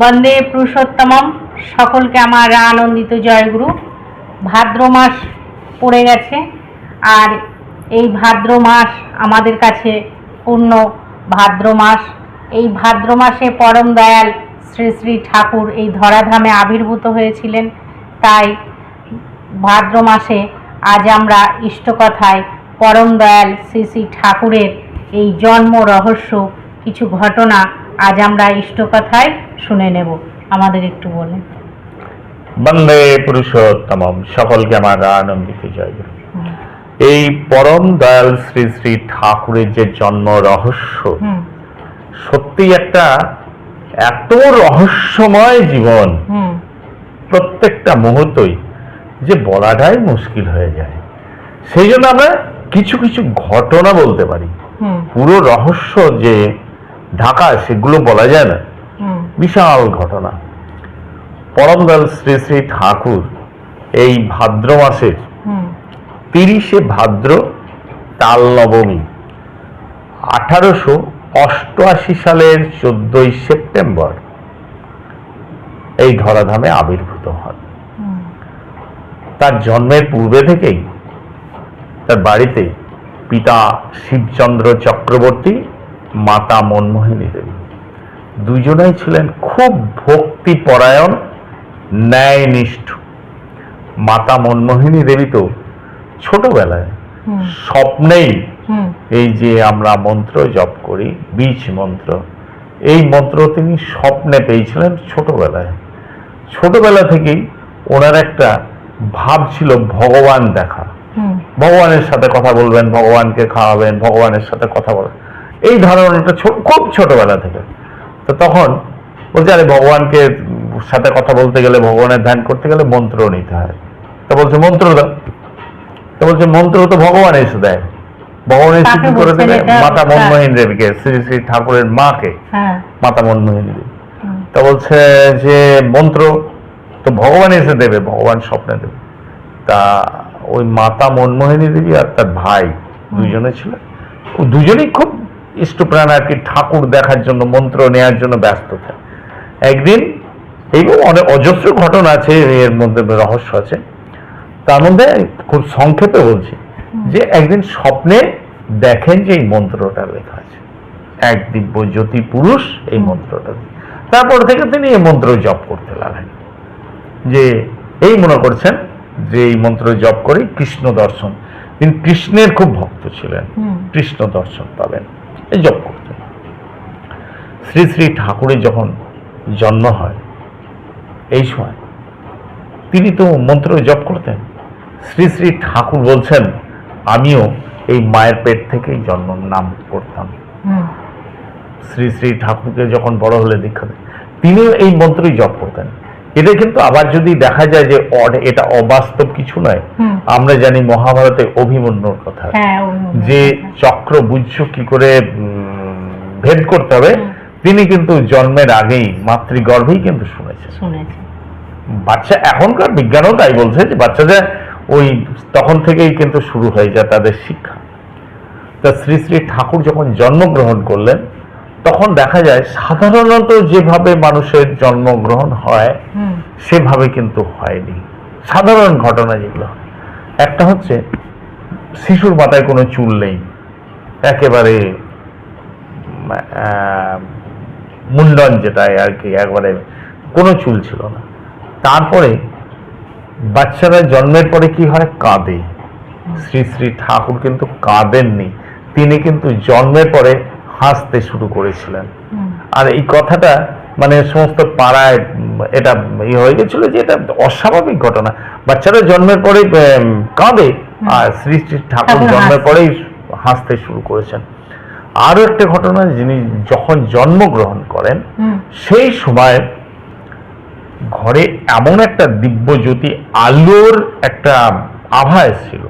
বন্দে পুরুষোত্তমম। সকলকে আমার আনন্দিত জয়গুরু। ভাদ্র মাস পড়ে গেছে আর এই ভাদ্র মাস আমাদের কাছে পূর্ণ ভাদ্র মাস। এই ভাদ্র মাসে পরম দয়াল শ্রী শ্রী ঠাকুর এই ধরাধামে আবির্ভূত হয়েছিলেন। তাই ভাদ্র মাসে আজ আমরা ইষ্টকথায় পরম দয়াল শ্রী শ্রী ঠাকুরের এই জন্ম রহস্য, কিছু ঘটনা আজ আমরা ইষ্টকথায় শুনে নেব। আমাদের একটু বলেন। বন্দে পুরুষোত্তম সকলকে আমার আনন্দিত জয়গুরু এই পরম দয়াল শ্রী শ্রী ঠাকুরের যে জন্ম রহস্য সত্যি একটা এত রহস্যময় জীবন প্রত্যেকটা মুহূর্তই যে বলাটাই মুশকিল হয়ে যায়। সেই জন্য আমরা কিছু কিছু ঘটনা বলতে পারি। পুরো রহস্য যে ঢাকা সেগুলো বলা যায় না। বিশাল ঘটনা। পরমদয়াল শ্রী শ্রী ঠাকুর এই ভাদ্র মাসের তিরিশে ভাদ্র তাল নবমী আঠারোশো অষ্টআশি সালের চোদ্দই সেপ্টেম্বর এই ধরাধামে আবির্ভূত হন। তার জন্মের পূর্বে থেকেই তার বাড়িতে পিতা শিবচন্দ্র চক্রবর্তী মাতা মনমোহিনী দেবী। দুজনেই ছিলেন খুব ভক্তিপরায়ণ ন্যায়নিষ্ঠ। মাতা মনমোহিনী দেবী তো ছোটবেলায় স্বপ্নেই এই যে আমরা মন্ত্র জপ করি বীজ মন্ত্র এই মন্ত্র তিনি স্বপ্নে পেয়েছিলেন ছোটবেলায়। ছোটবেলা থেকেই ওনার একটা ভাব ছিল ভগবান দেখা। ভগবানের সাথে কথা বলবেন ভগবানকে খাওয়াবেন ভগবানের সাথে কথা বলবেন। এই ধারণাটা খুব ছোটবেলা থেকে। তো তখন বলছে আরে ভগবানকে সাথে কথা বলতে গেলে ভগবানের ধ্যান করতে গেলে মন্ত্র নিতে হয়। তো বলছে মন্ত্র দাও। তো বলছে মন্ত্র তো ভগবান এসে দেয়। ভগবান এসে কি করে দেবে? মাতা মনমোহন দেবীকে শ্রী শ্রী ঠাকুরের মাকে হ্যাঁ। মাতা মনমোহিনী দেবী। তা বলছে যে মন্ত্র তো ভগবান এসে দেবে ভগবান স্বপ্নে দেবে। তা ওই মাতা মনমোহিনী দেবী আর তার ভাই দুজনে ছিল। ও দুজনেই খুব ইষ্টপ্রাণ আর কি ঠাকুর দেখার জন্য মন্ত্র নেয়ার জন্য ব্যস্ত থাকে। একদিন এইরকম অনেক অজস্র ঘটনা আছে এর মধ্যে রহস্য আছে। তার মধ্যে খুব সংক্ষেপে বলছি যে একদিন স্বপ্নে দেখেন যে এই মন্ত্রটা লেখা আছে। এক দিব্য জ্যোতি পুরুষ এই মন্ত্রটা তারপর থেকে তিনি এই মন্ত্র জপ করতে লাগেন যে এই মনে করছেন যে এই মন্ত্র জপ করে কৃষ্ণ দর্শন। তিনি কৃষ্ণের খুব ভক্ত ছিলেন। কৃষ্ণ দর্শন পাবেন। জপ করতেন শ্রী শ্রী ঠাকুরের যখন জন্ম হয় এই সময় তিনি তো মন্ত্র জপ করতেন। শ্রী শ্রী ঠাকুর বলছেন আমিও এই মায়ের পেট থেকেই জন্ম নাম করতাম। শ্রী শ্রী ঠাকুরকে যখন বড় হলে দীক্ষা দেন তিনিও এই মন্ত্রই জপ করতেন। এটা কিন্তু আবার যদি দেখা যায় যে এটা অবাস্তব কিছু নয় আমরা জানি মহাভারতে অভিমন্যুর কথা। হ্যাঁ যে চক্র বুঝছ কি করে ভেদ করতে হবে তিনি কিন্তু জন্মের আগেই মাতৃগর্ভেই কিন্তু শুনেছেন। শুনেছি বাচ্চা এখনকার বিজ্ঞানও তাই বলছে যে বাচ্চাদের ওই তখন থেকেই কিন্তু শুরু হয়ে যায় তাদের শিক্ষা। তা শ্রী শ্রী ঠাকুর যখন জন্মগ্রহণ করলেন তখন দেখা যায় সাধারণত যেভাবে মানুষের জন্মগ্রহণ হয় সেভাবে কিন্তু হয়নি। সাধারণ ঘটনা যেগুলো। একটা হচ্ছে শিশুর মাথায় কোনো চুল নেই। একেবারে মুন্ডন যেটা আর কি একবারে কোনো চুল ছিল না। তারপরে বাচ্চারা জন্মের পরে কি হয়? কাঁদে। শ্রী শ্রী ঠাকুর কিন্তু কাঁদেননি। তিনি কিন্তু জন্মের পরে হাসতে শুরু করেছিলেন। আর এই কথাটা মানে সমস্ত পাড়ায় এটা ইয়ে হয়ে গেছিল যে এটা অস্বাভাবিক ঘটনা। বাচ্চারা জন্মের পরে কাঁদে। আর শ্রী শ্রী ঠাকুর জন্মের পরেই হাসতে শুরু করেছেন। আরও একটা ঘটনা যিনি যখন জন্মগ্রহণ করেন সেই সময় ঘরে এমন একটা দিব্য জ্যোতি আলোর একটা আভা এসেছিল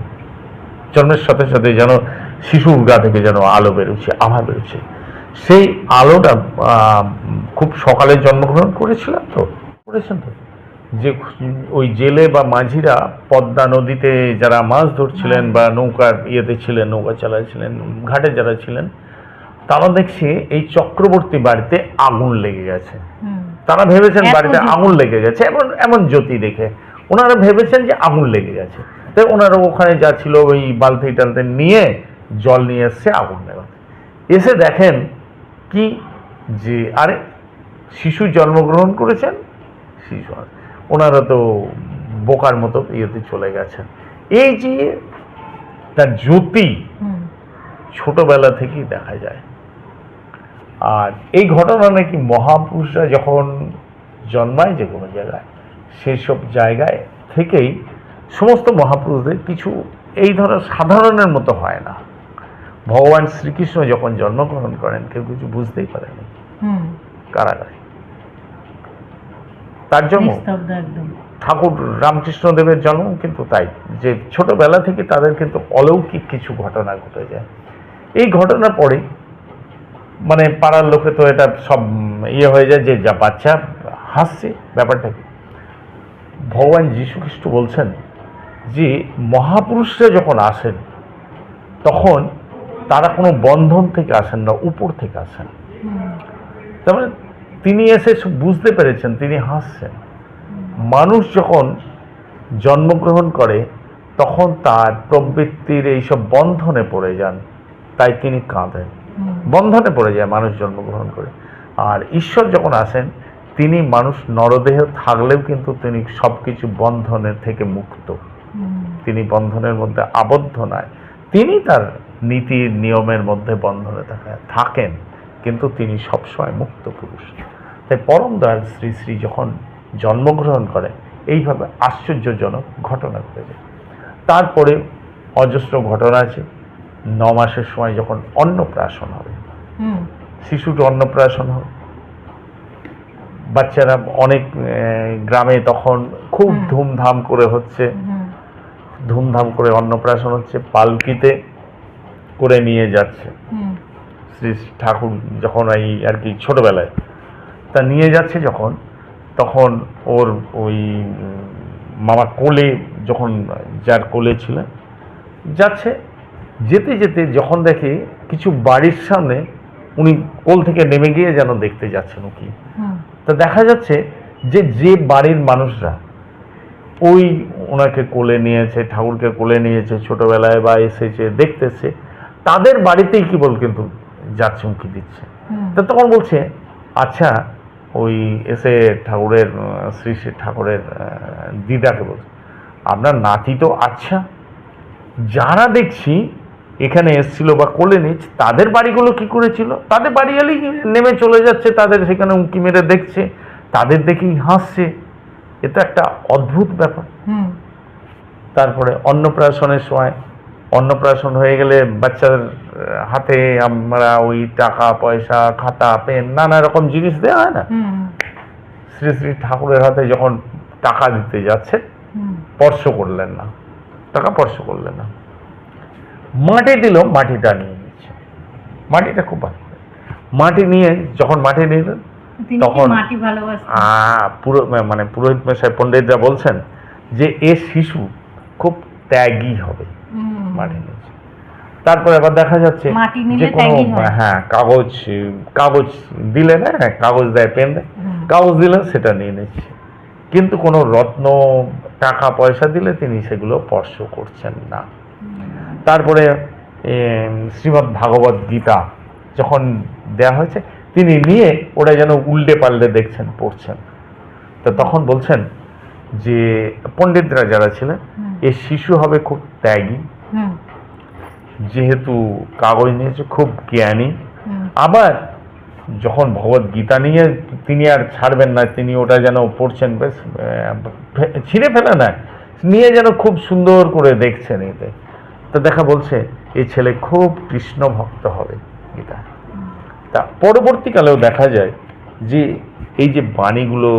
জন্মের সাথে সাথে যেন শিশুর গা থেকে যেন আলো বেরোচ্ছে আভা বেরোচ্ছে। সেই আলোটা খুব সকালে জন্মগ্রহণ করেছিলাম তো করেছেন তো? যে ওই জেলে বা মাঝিরা পদ্মা নদীতে যারা মাছ ধরছিলেন বা নৌকার ইয়েতে ছিলেন নৌকা চালাচ্ছিলেন ঘাটে যারা ছিলেন তারা দেখছে এই চক্রবর্তী বাড়িতে আগুন লেগে গেছে। তারা ভেবেছেন বাড়িতে আগুন লেগে গেছে এমন এমন জ্যোতি দেখে। ওনারা ভেবেছেন যে আগুন লেগে গেছে। তাই ওনারা ওখানে যা ছিল ওই বালতি টালতি নিয়ে জল নিয়ে এসছে আগুন নেওয়া এসে দেখেন কি যে আরে শিশু জন্মগ্রহণ করেছেন? শিশু ওনারা তো বোকার মতো ইয়েতে চলে গেছেন। এই যে তার জ্যোতি ছোটবেলা থেকেই দেখা যায়। আর এই ঘটনা নাকি মহাপুরুষরা যখন জন্মায় যে কোনো জায়গায় সেসব জায়গায় থেকেই সমস্ত মহাপুরুষদের কিছু এই ধরনের সাধারণের মতো হয় না। ভগবান শ্রীকৃষ্ণ যখন জন্মগ্রহণ করেন কেউ কিছু বুঝতেই পারেনি কারাগারে। তার জন্য ঠাকুর রামকৃষ্ণ দেবের জন্ম কিন্তু তাই যে ছোটবেলা থেকে তাদের কিন্তু অলৌকিক কিছু ঘটনা ঘটে যায়। এই ঘটনার পরে মানে পাড়ার লোকে তো এটা সব ইয়ে হয়ে যায় যে যা বাচ্চা হাসছে ব্যাপারটা কি? ভগবান যীশু খ্রিস্ট বলছেন যে মহাপুরুষরা যখন আসেন তখন তারা কোনো বন্ধন থেকে আসেন না, উপর থেকে আসেন। তারপরে মানে তিনি এসে বুঝতে পেরেছেন, তিনি হাসছেন। মানুষ যখন জন্মগ্রহণ করে, তখন তার প্রবৃত্তির এইসব বন্ধনে পড়ে যান, তাই তিনি কাঁদেন। বন্ধনে পড়ে যায় মানুষ জন্মগ্রহণ করে। আর ঈশ্বর যখন আসেন, তিনি মানুষ নরদেহ থাকলেও কিন্তু তিনি সব কিছু বন্ধনের থেকে মুক্ত। তিনি বন্ধনের মধ্যে আবদ্ধ নয়। তিনি তার নীতির নিয়মের মধ্যে বন্ধনে থাকা- থাকেন কিন্তু তিনি সবসময় মুক্ত পুরুষ তাই পরম দয়াল শ্রী শ্রী যখন জন্মগ্রহণ করে এইভাবে আশ্চর্যজনক ঘটনা ঘটে যায়। তারপরে অজস্র ঘটনা আছে ন মাসের সময় যখন অন্নপ্রাশন হবে। শিশুর অন্নপ্রাশন হবে। বাচ্চারা অনেক গ্রামে তখন খুব ধুমধাম করে হচ্ছে। ধুমধাম করে অন্নপ্রাশন হচ্ছে পালকিতে। করে নিয়ে যাচ্ছে। শ্রী ঠাকুর যখন এই আর কি ছোটবেলায় তা নিয়ে যাচ্ছে যখন তখন ওর ওই মামা কোলে যখন যার কোলে ছিলেন যাচ্ছে যেতে যেতে যখন দেখে কিছু বাড়ির সামনে উনি কোল থেকে নেমে গিয়ে যেন দেখতে যাচ্ছেন ও কি তা দেখা যাচ্ছে যে যে বাড়ির মানুষরা ওই ওনাকে কোলে নিয়েছে ঠাকুরকে কোলে নিয়েছে ছোটবেলায় বা এসেছে দেখতেছে তাদের বাড়িতেই কি বল কিন্তু যাচ্ছে উঁকি দিচ্ছে। তা তখন বলছে আচ্ছা ওই এসে ঠাকুরের শ্রী শ্রী ঠাকুরের দিদাকে বলছে আপনার নাতি তো আচ্ছা। যারা দেখছি এখানে এসছিল বা কোলে নিচ্ছে তাদের বাড়িগুলো কি করেছিল? তাদের বাড়ি এলেই নেমে চলে যাচ্ছে তাদের সেখানে উঁকি মেরে দেখছে তাদের দেখেই হাসছে। এটা একটা অদ্ভুত ব্যাপার। হুম। তারপরে অন্নপ্রাশনের সময় অন্নপ্রাশন হয়ে গেলে বাচ্চার হাতে আমরা ওই টাকা পয়সা খাতা পেন নানা রকম জিনিস দেওয়া হয় না। শ্রী শ্রী ঠাকুরের হাতে যখন টাকা দিতে যাচ্ছে স্পর্শ করলেন না। টাকা স্পর্শ করলেন না। মাটি দিল মাটিটা নিয়ে নিচ্ছে মাটিটা খুব ভালো। মাটি নিয়ে যখন মাটি নিলেন তখন- আহ, পুরো মানে পুরোহিত মশাই পণ্ডিতরা বলছেন যে এ শিশু খুব ত্যাগী হবে। মাটি নিয়েছে। তারপরে আবার দেখা যাচ্ছে যে কোনো হয়। হ্যাঁ কাগজ কাগজ দিলে না কাগজ দেয় পেন দেয় কাগজ দিলে সেটা নিয়ে নিচ্ছে। কিন্তু কোনো রত্ন টাকা পয়সা দিলে তিনি সেগুলো স্পর্শ করছেন না। তারপরে শ্রীমৎ ভাগবত গীতা যখন দেয়া হয়েছে তিনি নিয়ে ওটা যেন উল্টে পাল্টে দেখছেন পড়ছেন। তো তখন বলছেন যে পণ্ডিতরা যারা ছিলেন এ শিশু হবে খুব ত্যাগী। যেহেতু কাগজ নিয়েছে খুব জ্ঞানী। আবার যখন ভগবত গীতা নিয়ে তিনি আর ছাড়বেন না তিনি ওটা যেন পড়ছেন বেশ ছিঁড়ে ফেলে না নিয়ে যেন খুব সুন্দর করে দেখছেন এতে। তো দেখা বলছে এই ছেলে খুব কৃষ্ণ ভক্ত হবে গীতা। তা পরবর্তীকালেও দেখা যায় যে এই যে বাণীগুলো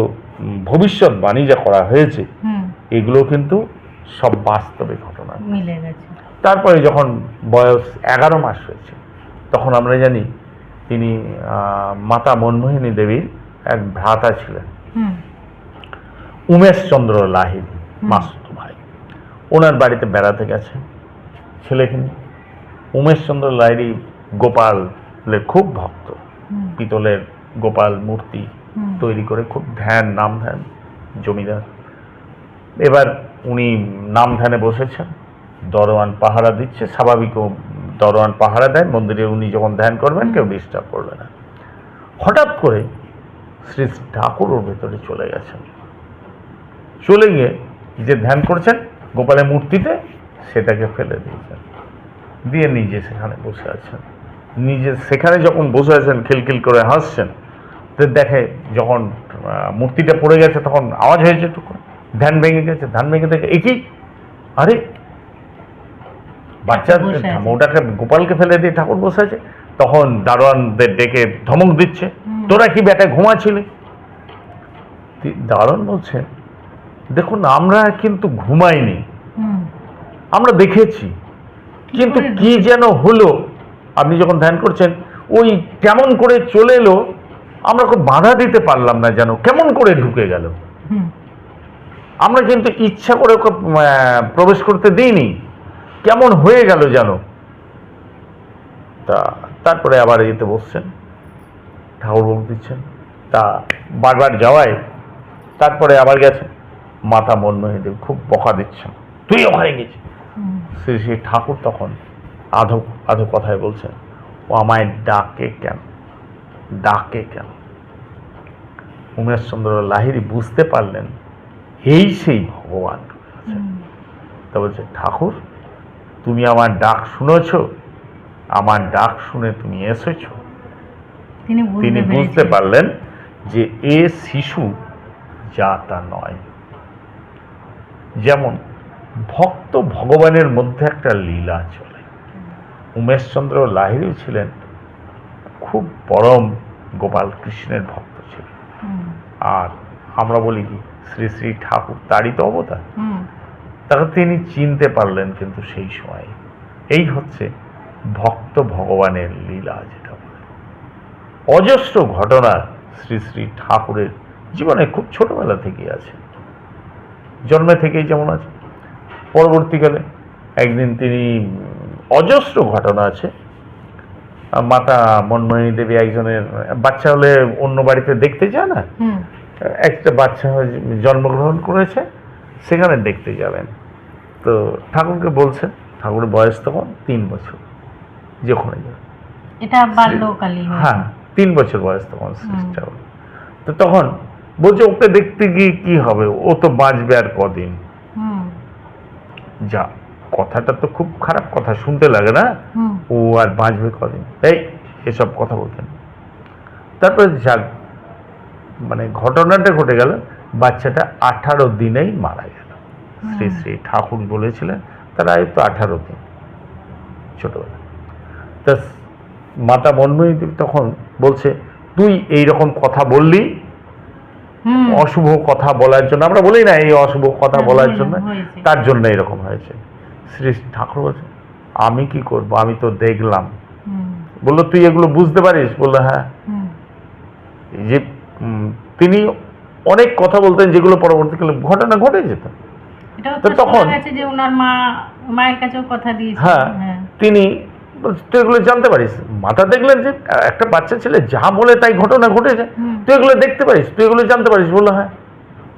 ভবিষ্যৎ বাণী যা করা হয়েছে এগুলো কিন্তু সব বাস্তবে ঘটনা। মিলে গেছে। তারপরে যখন বয়স এগারো মাস হয়েছে তখন আমরা জানি তিনি মাতা মনমোহিনী দেবীর এক ভ্রাতা ছিলেন। হুম। উমেশচন্দ্র লাহিড়ী মাসুতো ভাই। ওনার বাড়িতে বেড়াতে গেছেন ছেলেকে নিয়ে উমেশচন্দ্র লাহিড়ী গোপালের খুব ভক্ত। পিতলের গোপাল মূর্তি তৈরি করে খুব ধ্যান নাম ধ্যান জমিদার। এবার উনি নাম ধ্যানে বসেছেন। দরওয়ান পাহারা দিচ্ছে স্বাভাবিক ও দরওয়ান পাহারা দেয়, মন্দিরে উনি যখন ধ্যান করবেন, কেউ ডিস্টার্ব করবে না। হঠাৎ করে শ্রী ঠাকুর ওর ভেতরে চলে গেছেন। চলে গিয়ে যে ধ্যান করছেন, গোপালের মূর্তিতে সেটাকে ফেলে দিয়েছেন। দিয়ে নিজে সেখানে বসে আছেন। নিজে সেখানে যখন বসে আছেন, খিলখিল করে হাসছেন, তো দেখে যখন মূর্তিটা পড়ে গেছে, তখন আওয়াজ হয়েছে একটু ধ্যান ভেঙে গেছে, ধ্যান ভেঙে দেখে একই আরে বাচ্চা ওটাকে গোপালকে ফেলে দিয়ে ঠাকুর বসে আছে। তখন দারোয়ানদের ডেকে ধমক দিচ্ছে। তোরা কি বেটা ঘুমাচ্ছিলি? দারোয়ান বলছে দেখুন আমরা কিন্তু ঘুমাইনি। আমরা দেখেছি। কিন্তু কি যেন হলো? আপনি যখন ধ্যান করছেন ওই কেমন করে চলে এলো আমরা খুব বাধা দিতে পারলাম না যেন। কেমন করে ঢুকে গেল? আমরা কিন্তু ইচ্ছা করে ওকে প্রবেশ করতে দিইনি। কেমন হয়ে গেল যেন? তা তারপরে আবার এতে বসছেন ঠাকুর ভোগ দিচ্ছেন। তা বারবার যাওয়ায় তারপরে আবার গেছে মাতা দেব খুব বকা দিচ্ছেন তুই ওখানে গেছিস? শ্রী শ্রী ঠাকুর তখন আধো আধো কথায় বলছেন ও আমায় ডাকে কেন? ডাকে কেন? উমেশচন্দ্র লাহিড়ী বুঝতে পারলেন এই সেই ভগবান। তা বলছে ঠাকুর তুমি আমার ডাক শুনেছ? আমার ডাক শুনে তুমি এসেছ। তিনি বুঝতে। পারলেন যে এ শিশু যা তা নয়। যেমন ভক্ত ভগবানের মধ্যে একটা লীলা চলে। উমেশচন্দ্র লাহিড়ী ছিলেন খুব পরম গোপাল কৃষ্ণের ভক্ত ছিলেন। আর আমরা বলি কি শ্রী শ্রী ঠাকুর তারই তো অবতার। তাকে তিনি চিনতে পারলেন কিন্তু সেই সময়। এই হচ্ছে ভক্ত ভগবানের লীলা যেটা বলে। অজস্র ঘটনা শ্রী শ্রী ঠাকুরের জীবনে খুব ছোটবেলা থেকেই আছে। জন্মে থেকেই যেমন আছে। পরবর্তীকালে একদিন তিনি অজস্র ঘটনা আছে। মাতা মনমোহিনী দেবী একজনের বাচ্চা হলে অন্য বাড়িতে দেখতে যায় না? একটা বাচ্চা জন্মগ্রহণ করেছে। সেখানে দেখতে যাবেন। তো ঠাকুরকে বলছেন ঠাকুরের বয়স তখন তিন বছর যেখানে যাবে এটা বাল্যকালী হ্যাঁ। তিন বছর বয়স তখন হবে তো তখন বলছে ওকে দেখতে গিয়ে কি হবে? ও তো বাঁচবে আর কদিন। যা কথাটা তো খুব খারাপ কথা শুনতে লাগে না। ও আর বাঁচবে কদিন? এই এসব কথা বলতেন। তারপরে যাক মানে ঘটনাটা ঘটে গেল। বাচ্চাটা আঠারো দিনেই মারা গেল। শ্রী শ্রী ঠাকুর বলেছিলেন তার আয়ু তো আঠারো দিন ছোটবেলা তা মাতা মনমোহী দেবী তখন বলছে তুই এই রকম কথা বললি? অশুভ কথা বলার জন্য। আমরা বলি না এই অশুভ কথা হ্যাঁ, বলার জন্য তার জন্য এরকম হয়েছে। শ্রী ঠাকুর বলছে আমি কি করব? আমি তো দেখলাম। বলল তুই এগুলো বুঝতে পারিস? বলল হ্যাঁ। যে তিনি অনেক কথা বলতেন যেগুলো পরবর্তীকালে ঘটনা ঘটে যেত। তো তখন- যে ওনার মা মায়ের কাছেও কথা দিয়েছে হ্যাঁ হ্যাঁ। তিনি তুই এগুলো জানতে পারিস? মাতা দেখলেন যে একটা বাচ্চা ছেলে যা বলে তাই ঘটনা ঘটেছে তুই এগুলো দেখতে পারিস? তুই এগুলো জানতে পারিস? বলল হ্যাঁ।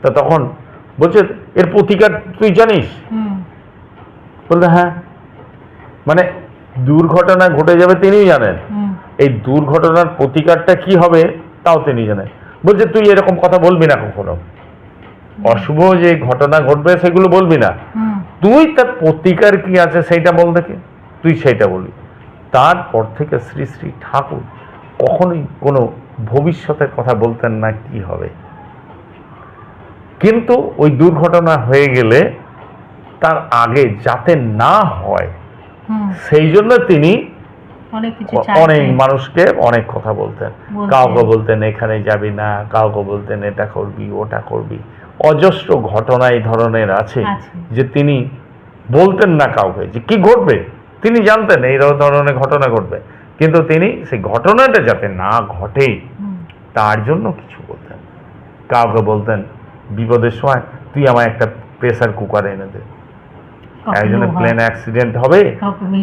তা তখন বলছে এর প্রতিকার তুই জানিস। বলল হ্যাঁ। মানে দুর্ঘটনা ঘটে যাবে তিনিই জানেন। এই দুর্ঘটনার প্রতিকারটা কি হবে তাও তিনি জানেন। বলছে তুই এরকম কথা বলবি না কখনো। অশুভ যে ঘটনা ঘটবে সেগুলো বলবি না। তুই তার প্রতিকার কি আছে সেইটা বল দেখে। তুই সেইটা বলবি। তারপর থেকে শ্রী শ্রী ঠাকুর কখনোই কোনো ভবিষ্যতের কথা বলতেন না কি হবে। কিন্তু ওই দুর্ঘটনা হয়ে গেলে তার আগে যাতে না হয় সেই জন্য তিনি অনেক। মানুষকে অনেক কথা বলতেন। কাউকে বলতেন এখানে যাবি না। কাউকে বলতেন এটা করবি ওটা করবি। অজস্র ঘটনা এই ধরনের আছে। যে তিনি বলতেন না কাউকে যে কি ঘটবে? তিনি জানতেন এই ধরনের ঘটনা ঘটবে। কিন্তু তিনি সেই ঘটনাটা যাতে না ঘটে তার জন্য কিছু বলতেন। কাউকে বলতেন বিপদের সময় তুই আমায় একটা প্রেসার কুকার এনে দে। একজনের প্লেন অ্যাক্সিডেন্ট হবে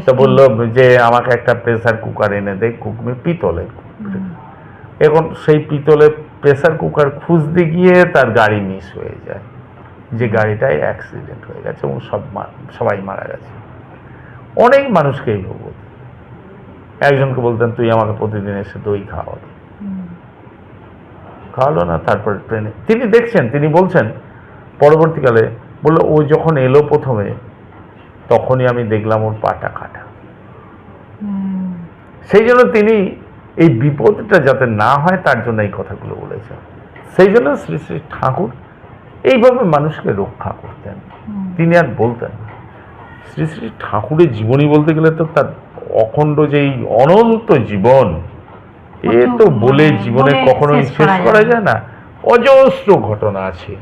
তো। বলল যে আমাকে একটা প্রেসার কুকার এনে দে কুকমে পিতলের এখন সেই পিতলের প্রেসার কুকার খুঁজতে গিয়ে তার গাড়ি মিস হয়ে যায় যে গাড়িটায় অ্যাক্সিডেন্ট হয়ে গেছে এবং সব সবাই মারা গেছে। অনেক মানুষকে এই ভোগ একজনকে বলতেন তুই আমাকে প্রতিদিন এসে দই খাওয়াবি। খাওয়ালো না তারপর ট্রেনে তিনি দেখছেন তিনি বলছেন পরবর্তীকালে বলল ও যখন এলো প্রথমে তখনই আমি দেখলাম ওর পাটা কাটা। সেই জন্য তিনি এই বিপদটা যাতে না হয় তার জন্য এই কথাগুলো বলেছেন। সেই জন্য শ্রী শ্রী ঠাকুর এইভাবে মানুষকে রক্ষা করতেন। তিনি আর বলতেন। শ্রী শ্রী ঠাকুরের জীবনী বলতে গেলে তো তার অখণ্ড যেই অনন্ত জীবন এ তো বলে জীবনে কখনোই শেষ করা যায় না। অজস্র ঘটনা আছে।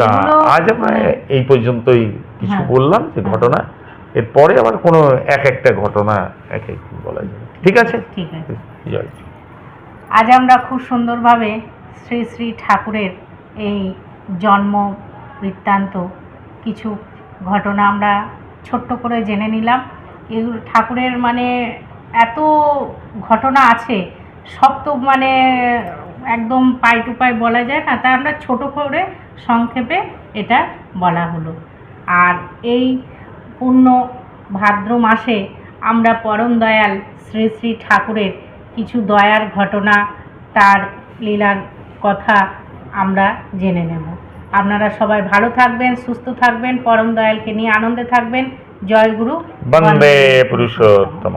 তা আজ আমরা এই পর্যন্তই কিছু হ্যাঁ। বললাম যে ঘটনা। এরপরে আবার কোনো এক একটা ঘটনা এক এক বলা যায় ঠিক আছে? ঠিক আছে। জয় আজ আমরা খুব সুন্দরভাবে শ্রী শ্রী ঠাকুরের এই জন্ম বৃত্তান্ত কিছু ঘটনা আমরা ছোট্ট করে জেনে নিলাম। এগুলো ঠাকুরের মানে এত ঘটনা আছে সব তো মানে একদম পাই টু পাই বলা যায় না। তাই আমরা ছোট করে সংক্ষেপে এটা বলা হলো। আর এই পূর্ণ ভাদ্র মাসে আমরা পরম দয়াল শ্রী শ্রী ঠাকুরের কিছু দয়ার ঘটনা, তার লীলার কথা আমরা জেনে নেব। আপনারা সবাই ভালো থাকবেন, সুস্থ থাকবেন, পরম দয়ালকে নিয়ে আনন্দে থাকবেন। জয় গুরু। বন্দে পুরুষোত্তম